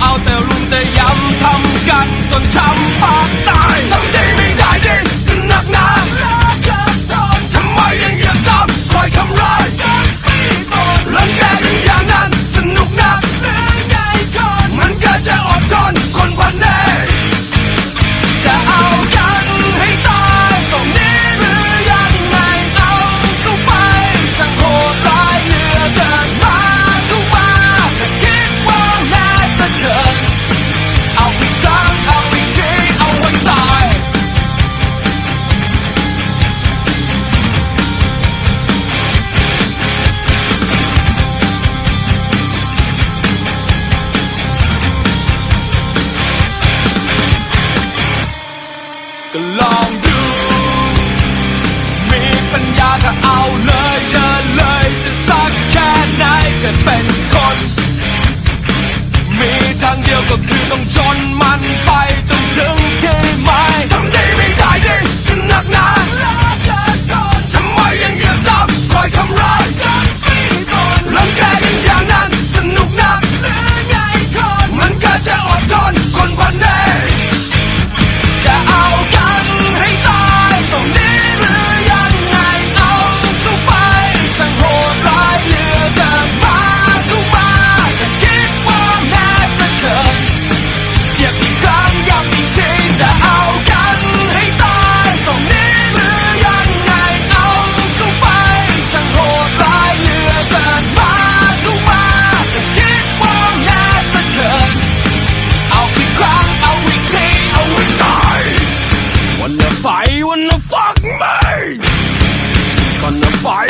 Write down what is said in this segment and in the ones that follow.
เอาแต่ลุมแต่ย้ำทำกันจนช้ำปากตายทำดี ก็ลองดู มีปัญญาก็เอาเลยเชิญเลยจะสักแค่ไหนก็เป็นคน มีทางเดียวก็คือต้องจนมันไปจน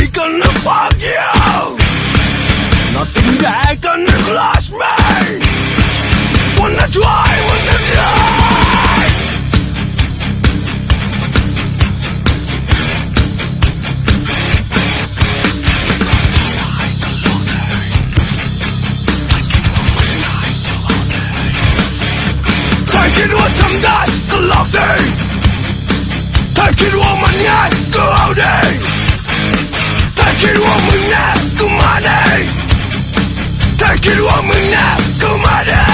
they gonna fuck you Nothing they gonna crush me Wanna try, wanna try Takin wa tamdan, kalaksin Takin wa manyan, kaudin Takiru wa muna kumare Takiru wa muna kumare